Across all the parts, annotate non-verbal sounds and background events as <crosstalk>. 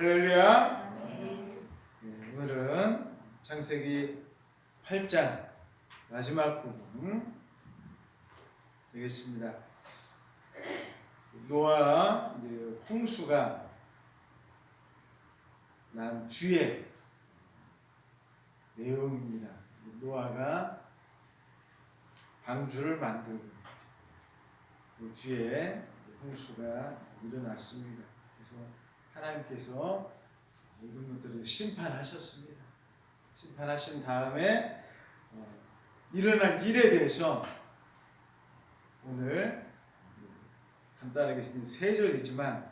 할렐루야. 예, 오늘은 창세기 8장 마지막 부분 되겠습니다. 노아 이제 홍수가 난 뒤에 내용입니다. 노아가 방주를 만들고 그 뒤에 홍수가 일어났습니다. 그래서 하나님께서 모든 것들을 심판하셨습니다. 심판하신 다음에 어, 일어난 일에 대해서 오늘 간단하게 쓴세 절이지만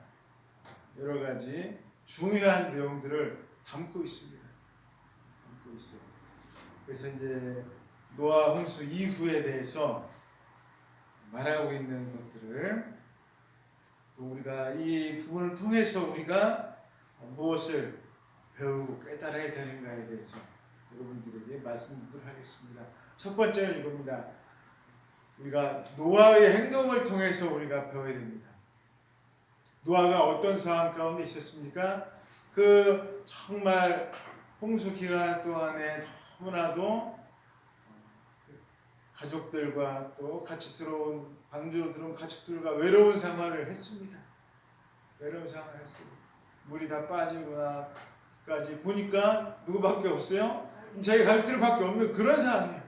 여러 가지 중요한 내용들을 담고 있습니다. 담고 있어요. 그래서 이제 노아 홍수 이후에 대해서 말하고 있는 것들을 또 우리가 이 부분을 통해서 우리가 무엇을 배우고 깨달아야 되는가에 대해서 여러분들에게 말씀드리도록 하겠습니다. 첫 번째는 이겁니다. 우리가 노아의 행동을 통해서 우리가 배워야 됩니다. 노아가 어떤 상황 가운데 있었습니까? 그 정말 홍수 기간 동안에 너무나도 가족들과 또 같이 들어온 방주로 들어온 가족들과 외로운 생활을 했습니다. 외로운 생활을 했어요. 물이 다 빠지고 나까지 보니까 누구밖에 없어요? 자기 가족들밖에 없는 그런 상황이에요.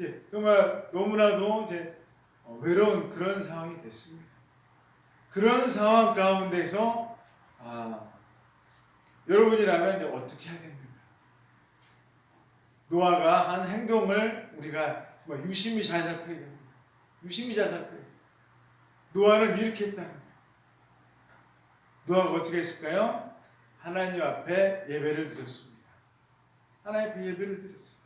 예, 정말 너무나도 이제 어, 외로운 그런 상황이 됐습니다. 그런 상황 가운데서 아 여러분이라면 이제 어떻게 하겠는가? 노아가 한 행동을 우리가 유심히 잘 살펴야 됩니다. 유심히 잘 살펴야 돼요. 노아는 이렇게 했다는. 노아가 어떻게 했을까요? 하나님 앞에 예배를 드렸습니다. 하나님 앞에 예배를 드렸어요.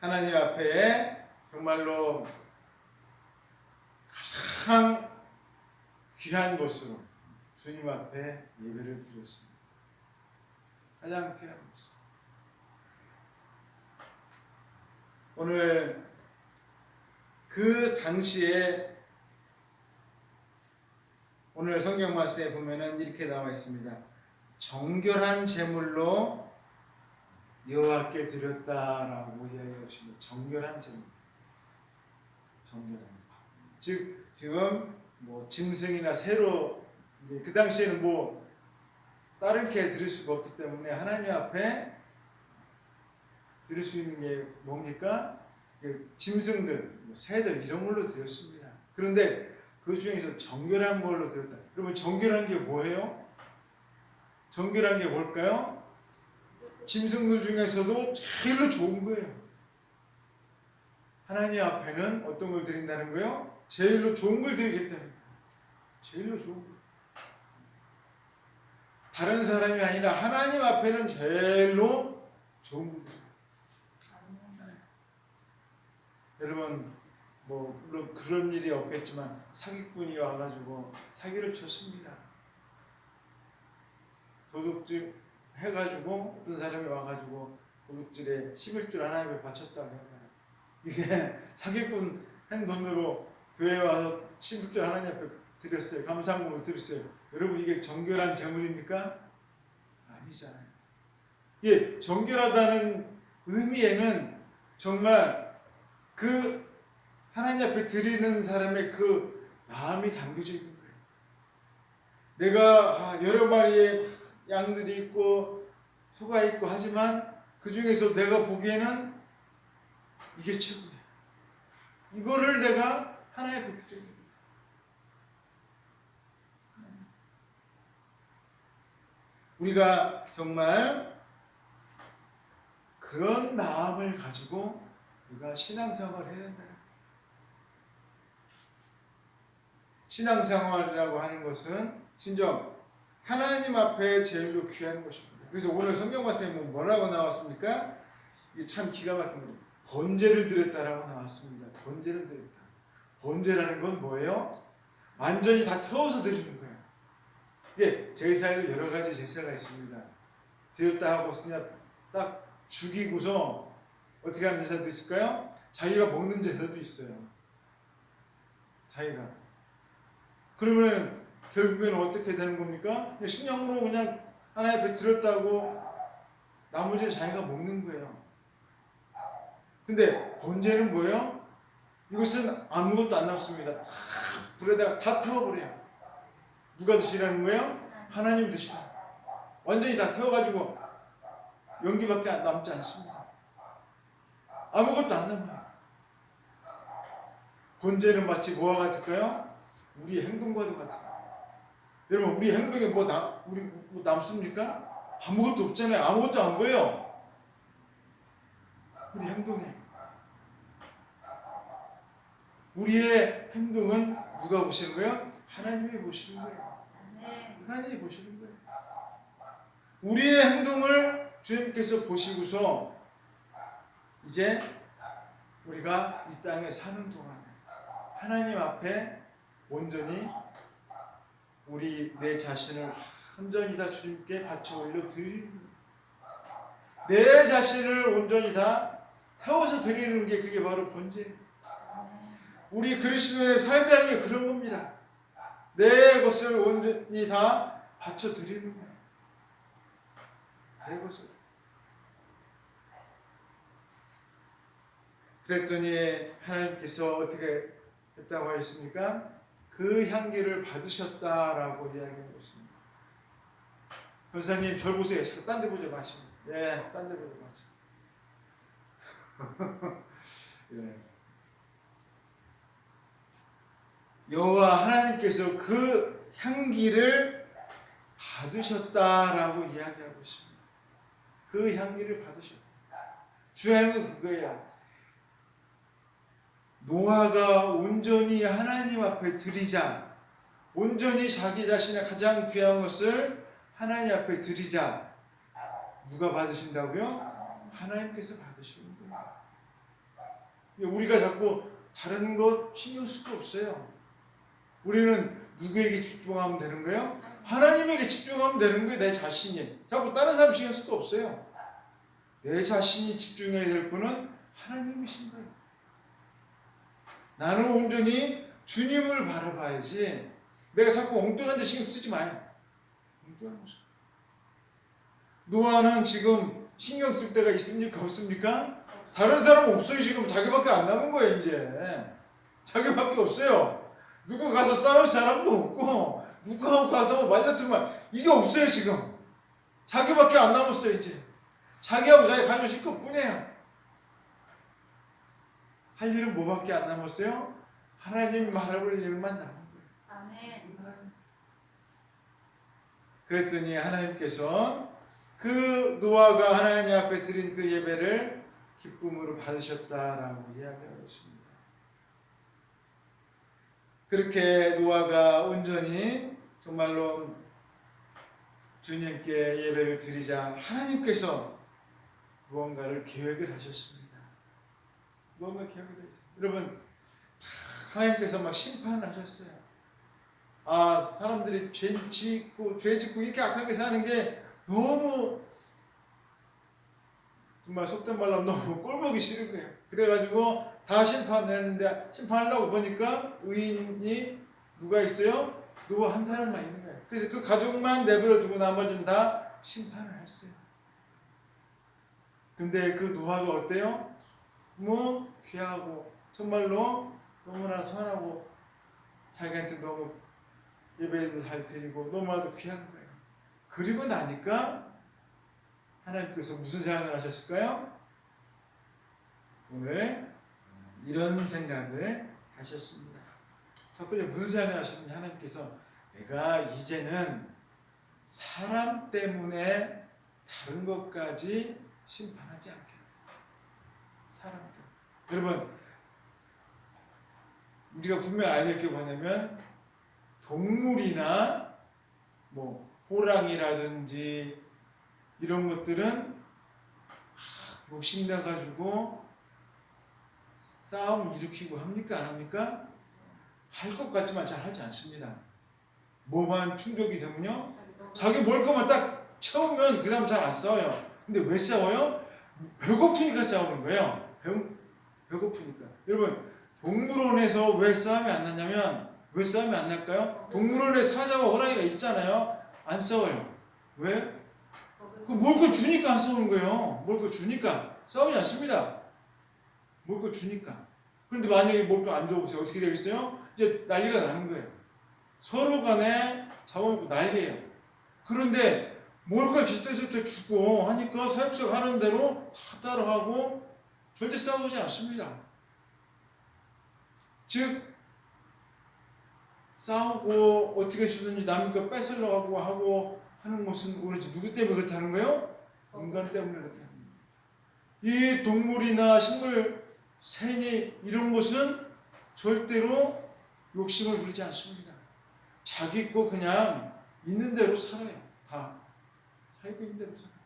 하나님 앞에 정말로 가장 귀한 곳으로 주님 앞에 예배를 드렸습니다. 가장 귀한 곳. 오늘 그 당시에 오늘 성경 말씀에 보면은 이렇게 나와 있습니다. 정결한 제물로 여호와께 드렸다라고 이야기하고 있습니다. 정결한 제물. 정결한 제물. 즉 지금 뭐 짐승이나 새로 그 당시에는 뭐 다른 게 드릴 수가 없기 때문에 하나님 앞에 드릴 수 있는 게 뭡니까? 그 짐승들, 뭐 새들 이런 걸로 드렸습니다. 그런데 그 중에서 정결한 걸로 드렸다. 그러면 정결한 게 뭐예요? 정결한 게 뭘까요? 짐승들 중에서도 제일로 좋은 거예요. 하나님 앞에는 어떤 걸 드린다는 거예요? 제일로 좋은 걸 드리겠다는 거예요. 제일로 좋은 거. 다른 사람이 아니라 하나님 앞에는 제일로 좋은 걸 드려요. 여러분 뭐 물론 그런 일이 없겠지만 사기꾼이 와가지고 사기를 쳤습니다. 도둑질 해가지고 어떤 사람이 와가지고 도둑질에 11줄 하나님에 바쳤다고 해요. 이게 <laughs> 사기꾼 한 돈으로 교회 와서 11줄 하나님 앞에 드렸어요. 감사함으로 드렸어요. 여러분 이게 정결한 재물입니까? 아니잖아요. 예, 정결하다는 의미에는 정말 그 하나님 앞에 드리는 사람의 그 마음이 담겨져 있는 거예요. 내가 아, 여러 마리의 양들이 있고 소가 있고 하지만 그 중에서 내가 보기에는 이게 최고야. 이거를 내가 드려야 됩니다. 우리가 정말 그런 마음을 가지고 우리가 신앙생활을 해야 된다. 신앙생활이라고 하는 것은 진정 하나님 앞에 제일로 귀한 것입니다. 그래서 오늘 성경 말씀에 보면 뭐라고 나왔습니까? 이게 참 기가 막힌 거예요. 번제를 드렸다라고 나왔습니다. 번제를 드렸다. 번제라는 건 뭐예요? 완전히 다 태워서 드리는 거예요. 이게 제사에도 여러 가지 제사가 있습니다. 드렸다 하고 그냥 딱 죽이고서 어떻게 하는 제사도 있을까요? 자기가 먹는 제사도 있어요. 자기가. 그러면 결국에는 어떻게 되는 겁니까? 식량으로 그냥 하나의 앞에 들었다고 나머지는 자기가 먹는 거예요. 근데 번제는 뭐예요? 이것은 아무것도 안 남습니다. 다 불에다가 다 태워버려요. 누가 드시라는 거예요? 하나님 드시라. 완전히 다 태워가지고 연기밖에 안- 남지 않습니다. 아무것도 안 남아요. 번제는 마치 뭐와 같을까요? 우리 행동과도 같아요. 여러분 우리 행동에 뭐, 남, 우리 뭐 남습니까? 아무것도 없잖아요. 아무것도 안 보여. 우리 행동에 우리의 행동은 누가 보시는 거예요? 하나님이 보시는 거예요. 아멘. 하나님이 보시는 거예요. 우리의 행동을 주님께서 보시고서 이제 우리가 이 땅에 사는 동안에 하나님 앞에 온전히 우리 내 자신을 온전히 다 주님께 바쳐 올려 드리는. 내 자신을 온전히 다 태워서 드리는 게 그게 바로 본질. 우리 그리스도인의 삶이라는 게 그런 겁니다. 내 것을 온전히 다 바쳐 드리는 거예요. 내 것을. 그랬더니 하나님께서 어떻게 했다고 하셨습니까? 그 향기를 받으셨다라고 이야기하고 있습니다. 권사님 절 보세요. 자꾸 딴데 보지 마시고. 예, 딴데 보지 마시고. 예. <laughs> 여호와 하나님께서 그 향기를 받으셨다라고 이야기하고 있습니다. 그 향기를 받으셨다. 건 그거예요. 노아가 온전히 하나님 앞에 드리자, 온전히 자기 자신의 가장 귀한 것을 하나님 앞에 드리자, 누가 받으신다고요? 하나님께서 받으시는 거예요. 우리가 자꾸 다른 것 신경 쓸 거 없어요. 우리는 누구에게 집중하면 되는 거예요? 하나님에게 집중하면 되는 거예요. 내 자신이. 자꾸 다른 사람 신경 쓸 거 없어요. 내 자신이 집중해야 될 분은 하나님이신 거예요. 나는 온전히 주님을 바라봐야지. 내가 자꾸 엉뚱한 데 신경 쓰지 마요. 엉뚱한 거. 노아는 지금 신경 쓸 때가 있습니까? 없습니까? 다른 사람 없어요. 지금 자기밖에 안 남은 거예요, 이제. 자기밖에 없어요. 누구 가서 싸울 사람도 없고, 누구 가서 말다툼만, 이게 없어요, 지금. 자기밖에 안 남았어요, 이제. 자기하고 자기 가족일 것 뿐이에요. 할 일은 뭐밖에 안 남았어요? 하나님 바라볼 일만 남은 거예요. 아멘. 하나님. 그랬더니 하나님께서 그 노아가 하나님 앞에 드린 그 예배를 기쁨으로 받으셨다라고 이야기하고 있습니다. 그렇게 노아가 온전히 정말로 주님께 예배를 드리자 하나님께서 무언가를 계획을 하셨습니다. 무언가 계획을 했습니다. 여러분 하나님께서 막 심판을 하셨어요. 아 사람들이 죄 짓고 죄 짓고 이렇게 악하게 사는 게 너무 정말 속된 말로 너무 <laughs> 꼴보기 싫은 거예요. 그래가지고 다 심판을 했는데 심판하려고 보니까 의인이 누가 있어요? 누구 한 사람만 있는 거예요. 그래서 그 가족만 내버려 두고 나머지는 다 심판을 했어요. 근데 그 노아가 어때요? 너무 귀하고 정말로 너무나 선하고 자기한테 너무 예배도 잘 드리고 너무나도 귀한 거예요. 그리고 나니까 하나님께서 무슨 생각을 하셨을까요? 오늘 이런 생각을 하셨습니다. 첫 번째 무슨 생각을 하셨는지 하나님께서 내가 이제는 사람 때문에 다른 것까지 심판하지 않겠다. 사람 때문에. 여러분, 우리가 분명히 알게 뭐냐면 동물이나 뭐 호랑이라든지 이런 것들은 욕심 내가지고 싸움 일으키고 합니까 안 합니까? 할 것 같지만 잘 하지 않습니다. 뭐만 충족이 되면요 자기 먹을 것만 딱 채우면 그 다음 잘 안 싸워요. 근데 왜 싸워요? 배고프니까 싸우는 거예요. 배, 배고프니까. 여러분 동물원에서 왜 싸움이 안 나냐면 왜 싸움이 안 날까요? 동물원에 사자와 호랑이가 있잖아요. 안 싸워요. 왜? 그거 주니까 안 싸우는 거예요. 거 주니까 싸우지 않습니다. 거 주니까. 그런데 만약에 먹을 거안 줘보세요. 어떻게 되겠어요? 이제 난리가 나는 거예요. 서로 간에 잡아먹고 난리예요. 그런데 먹을 걸 제때제때 주고 하니까 사육수가 하는 대로 다 따라하고 절대 싸우지 않습니다. 즉 싸우고 어떻게 쓰든지 거 뺏으려고 하고 하는 것은 오로지 누구 때문에 그렇다는 거예요? 인간 때문에 그렇다는 거예요. 이 동물이나 식물, 새니 이런 것은 절대로 욕심을 부리지 않습니다. 자기 거 그냥 있는 대로 살아요. 다. 자기 거 있는 대로 살아요.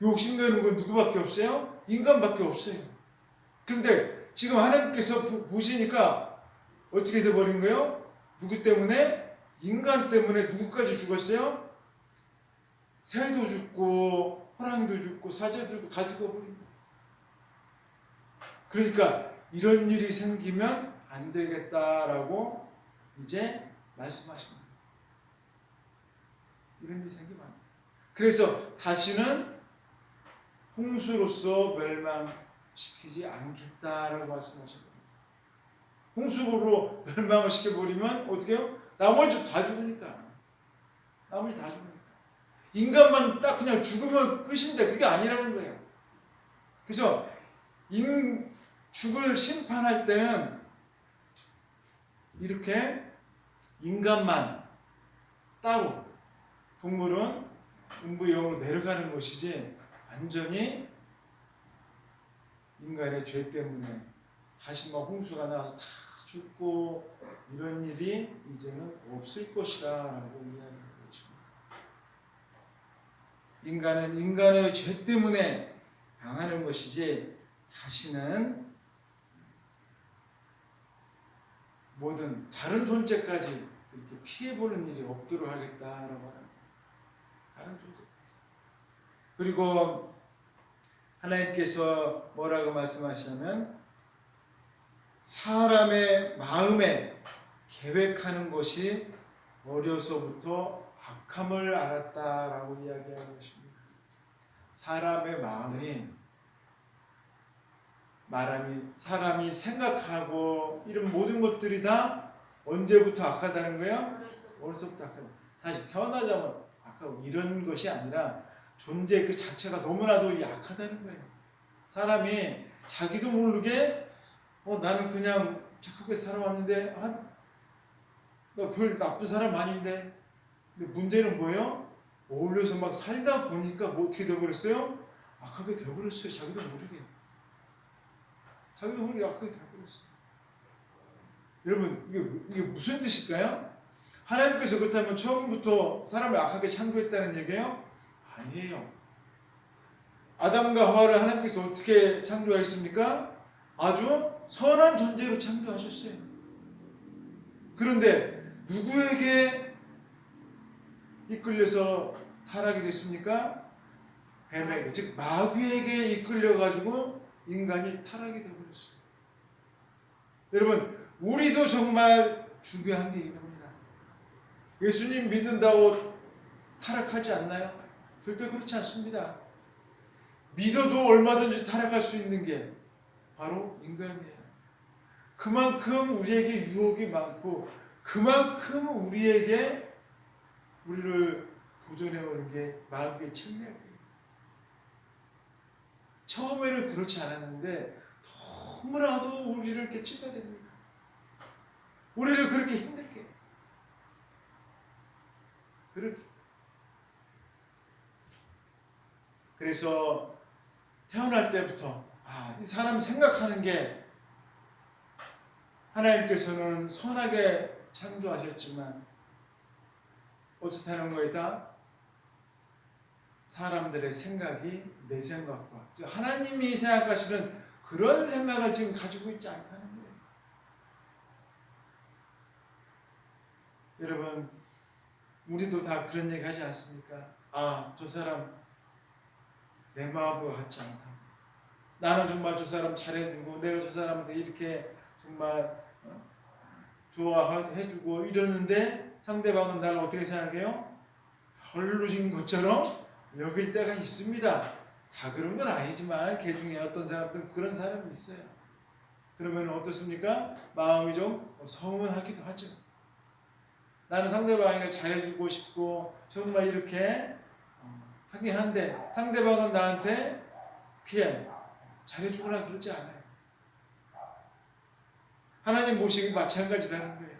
욕심내는 건 누구밖에 없어요? 인간밖에 없어요. 그런데 지금 하나님께서 보- 보시니까 어떻게 돼버린 거예요? 누구 때문에? 인간 때문에 누구까지 죽었어요? 새도 죽고 호랑이도 죽고 사자도 죽고 다 죽어버린 거예요. 그러니까 이런 일이 생기면 안 되겠다라고 이제 말씀하십니다. 이런 일이 생기면. 그래서 다시는 홍수로서 멸망시키지 않겠다라고 말씀하신 겁니다. 홍수로 멸망을 시켜버리면 어떻게 해요? 나머지 다 죽으니까. 나머지 다 죽으니까. 인간만 딱 그냥 죽으면 끝인데 그게 아니라는 거예요. 그래서 인, 죽을 심판할 때는 이렇게 인간만 따로 동물은 음부영으로 내려가는 것이지 완전히 인간의 죄 때문에 다시 막 홍수가 나와서 다 죽고 이런 일이 이제는 없을 것이다라고 이야기하는 것입니다. 인간은 인간의 죄 때문에 당하는 것이지 다시는 모든 다른 존재까지 이렇게 피해보는 일이 없도록 하겠다라고 하는. 다른 존재까지. 그리고 하나님께서 뭐라고 말씀하시냐면 사람의 마음에 계획하는 것이 어려서부터 악함을 알았다라고 이야기하는 것입니다. 사람의 마음이 말하니 사람이 생각하고 이런 모든 것들이 다 언제부터 악하다는 거예요? 어려서부터 악하다. 다시 태어나자면 악하고 이런 것이 아니라 존재 그 자체가 너무나도 약하다는 거예요. 사람이 자기도 모르게 어 나는 그냥 착하게 살아왔는데 아 나별 나쁜 사람 아닌데 근데 문제는 뭐예요? 어울려서 막 살다 보니까 뭐 어떻게 되어버렸어요? 악하게 되어버렸어요. 자기도 모르게. 자기도 모르게 악하게 되어버렸어요. 여러분 이게 이게 무슨 뜻일까요? 하나님께서 그렇다면 처음부터 사람을 악하게 창조했다는 얘기예요? 아니에요. 아담과 하와를 하나님께서 어떻게 창조하셨습니까? 아주 선한 존재로 창조하셨어요. 그런데 누구에게 이끌려서 타락이 됐습니까? 뱀에게, 즉 마귀에게 이끌려 가지고 인간이 타락이 되어버렸어요. 여러분, 우리도 정말 중요한 게 이겁니다. 예수님 믿는다고 타락하지 않나요? 절대 그렇지 않습니다. 믿어도 얼마든지 타락할 수 있는 게 바로 인간이에요. 그만큼 우리에게 유혹이 많고 그만큼 우리에게 우리를 도전해오는 게 마귀의 책략이에요. 처음에는 그렇지 않았는데 너무나도 우리를 이렇게 찔러댑니다. 우리를 그렇게 힘들게. 그렇게 그래서 태어날 때부터 아, 이 사람 생각하는 게 하나님께서는 선하게 창조하셨지만 어떻다는 거이다? 사람들의 생각이 내 생각과 하나님이 생각하시는 그런 생각을 지금 가지고 있지 않다는 거예요. 여러분, 우리도 다 그런 얘기 하지 않습니까? 아, 저 사람 내 마음과 같지 않다. 나는 정말 저 사람 잘해주고 내가 저 사람한테 이렇게 정말 어, 좋아해주고 이러는데 상대방은 나를 어떻게 생각해요? 헐루진 것처럼 여길 때가 있습니다. 다 그런 건 아니지만 개 중에 어떤 사람들은 그런 사람이 있어요. 그러면 어떻습니까? 마음이 좀 서운하기도 하죠. 나는 상대방에게 잘해주고 싶고 정말 이렇게 어, 하긴 한데 상대방은 나한테 그냥 잘해주거나 그러지 않아요. 하나님 모시기 마찬가지라는 거예요.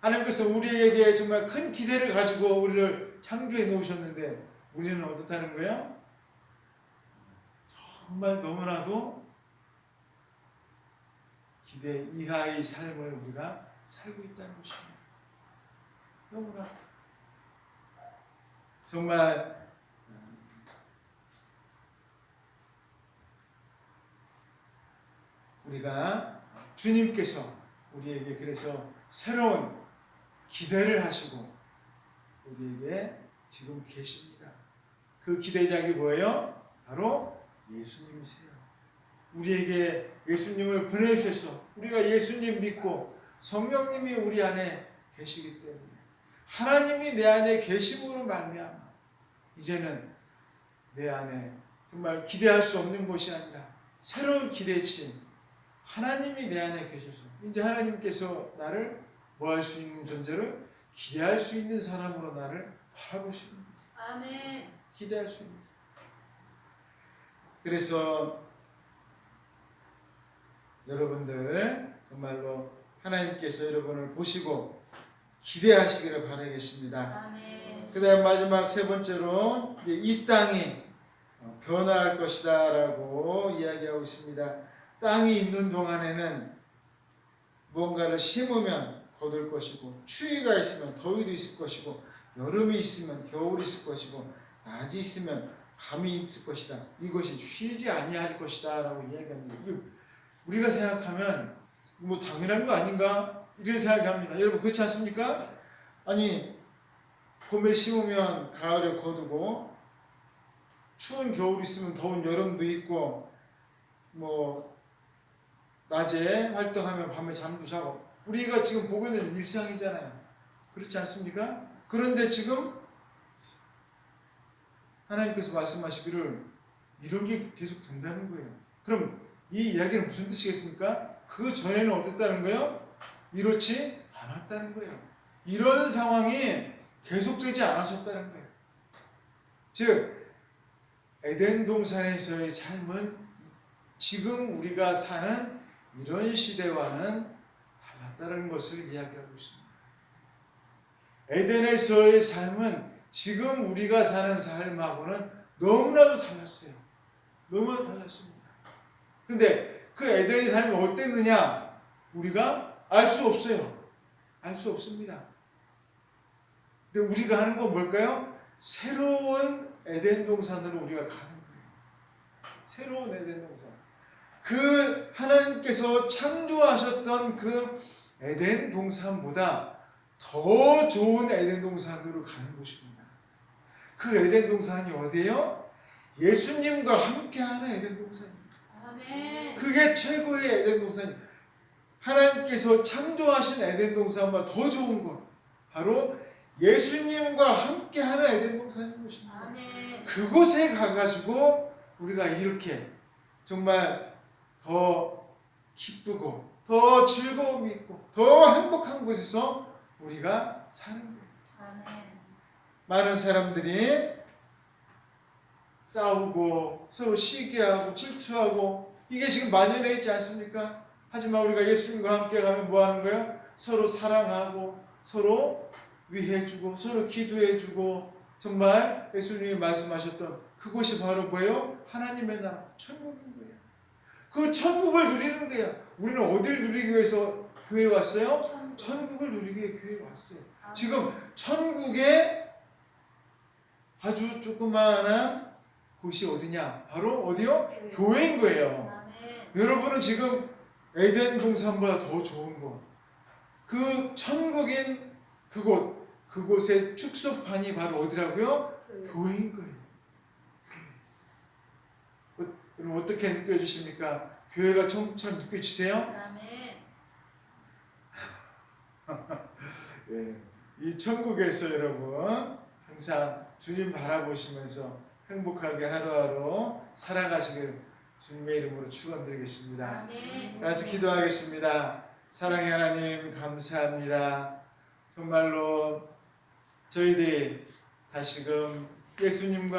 하나님께서 우리에게 정말 큰 기대를 가지고 우리를 창조해 놓으셨는데 우리는 어떻다는 거예요? 정말 너무나도 기대 이하의 삶을 우리가 살고 있다는 것입니다. 너무나 정말 음, 우리가 주님께서 우리에게 그래서 새로운 기대를 하시고 우리에게 지금 계십니다. 그 기대작이 뭐예요? 바로 예수님이세요. 우리에게 예수님을 보내주셔서 우리가 예수님 믿고 성령님이 우리 안에 계시기 때문에 하나님이 내 안에 계심으로 말미암아 이제는 내 안에 정말 기대할 수 없는 것이 아니라 새로운 기대치 하나님이 내 안에 계셔서 이제 하나님께서 나를 뭐 할 수 있는 존재를 기대할 수 있는 사람으로 나를 바라보십니다. 아멘. 기대할 수 있는 사람. 그래서 여러분들 정말로 하나님께서 여러분을 보시고 기대하시기를 바라겠습니다. 그 다음 마지막 세 번째로 이 땅이 어, 변화할 것이다 라고 이야기하고 있습니다. 땅이 있는 동안에는 무언가를 심으면 거둘 것이고 추위가 있으면 더위도 있을 것이고 여름이 있으면 겨울이 있을 것이고 낮이 있으면 밤이 있을 것이다. 이것이 쉬지 아니할 것이다 라고 이야기합니다. 이거 우리가 생각하면 뭐 당연한 거 아닌가 이런 생각합니다. 여러분 그렇지 않습니까? 아니 봄에 심으면 가을에 거두고 추운 겨울 있으면 더운 여름도 있고 뭐 낮에 활동하면 밤에 잠도 자고 우리가 지금 보고 있는 일상이잖아요. 그렇지 않습니까? 그런데 지금 하나님께서 말씀하시기를 이런 게 계속 된다는 거예요. 그럼 이 이야기는 무슨 뜻이겠습니까? 그 전에는 어땠다는 거예요? 이렇지 않았다는 거예요. 이런 상황이 계속되지 않았었다는 거예요. 즉 에덴 동산에서의 삶은 지금 우리가 사는 이런 시대와는 달랐다는 것을 이야기하고 있습니다. 에덴에서의 삶은 지금 우리가 사는 삶하고는 너무나도 달랐어요. 너무나도 달랐습니다. 근데 그 에덴의 삶이 어땠느냐? 우리가 알 수 없어요. 알 수 없습니다. 근데 우리가 하는 건 뭘까요? 새로운 에덴 동산으로 우리가 가는 거예요. 새로운 에덴 동산. 그 하나님께서 창조하셨던 그 에덴 동산보다 더 좋은 에덴 동산으로 가는 곳입니다. 그 에덴 동산이 어디예요? 예수님과 함께하는 에덴 동산입니다. 그게 최고의 에덴 동산이 하나님께서 창조하신 에덴 동산보다 더 좋은 것 바로 예수님과 함께하는 에덴 동산인 것입니다. 아멘. 그곳에 가가지고 우리가 이렇게 정말 더 기쁘고 더 즐거움이 있고 더 행복한 곳에서 우리가 사는 거예요. 많은 사람들이 싸우고 서로 시기하고 질투하고 이게 지금 만연해 있지 않습니까? 하지만 우리가 예수님과 함께 가면 뭐 하는 거예요? 서로 사랑하고 서로 위해주고 서로 기도해주고 정말 예수님이 말씀하셨던 그곳이 바로 뭐예요? 하나님의 나라 천국인 거예요. 그 천국을 누리는 거예요. 우리는 어디를 누리기 위해서 교회 왔어요? 천국. 천국을 누리기 위해 교회 왔어요. 아멘. 지금 천국에 아주 조그마한 곳이 어디냐? 바로 어디요? 교회. 교회인 거예요. 아멘. 여러분은 지금 에덴 동산보다 더 좋은 곳. 그 천국인 그곳, 그곳의 축소판이 바로 어디라고요? 교회. 교회인 거예요. 어, 여러분 어떻게 느껴지십니까? 교회가 천국처럼 느껴지세요? 아멘. <laughs> 예, 이 천국에서 여러분 항상 주님 바라보시면서 행복하게 하루하루 살아가시길 주님의 이름으로 축원드리겠습니다. 같이 기도하겠습니다. 사랑의 하나님 감사합니다. 정말로 저희들이 다시금 예수님과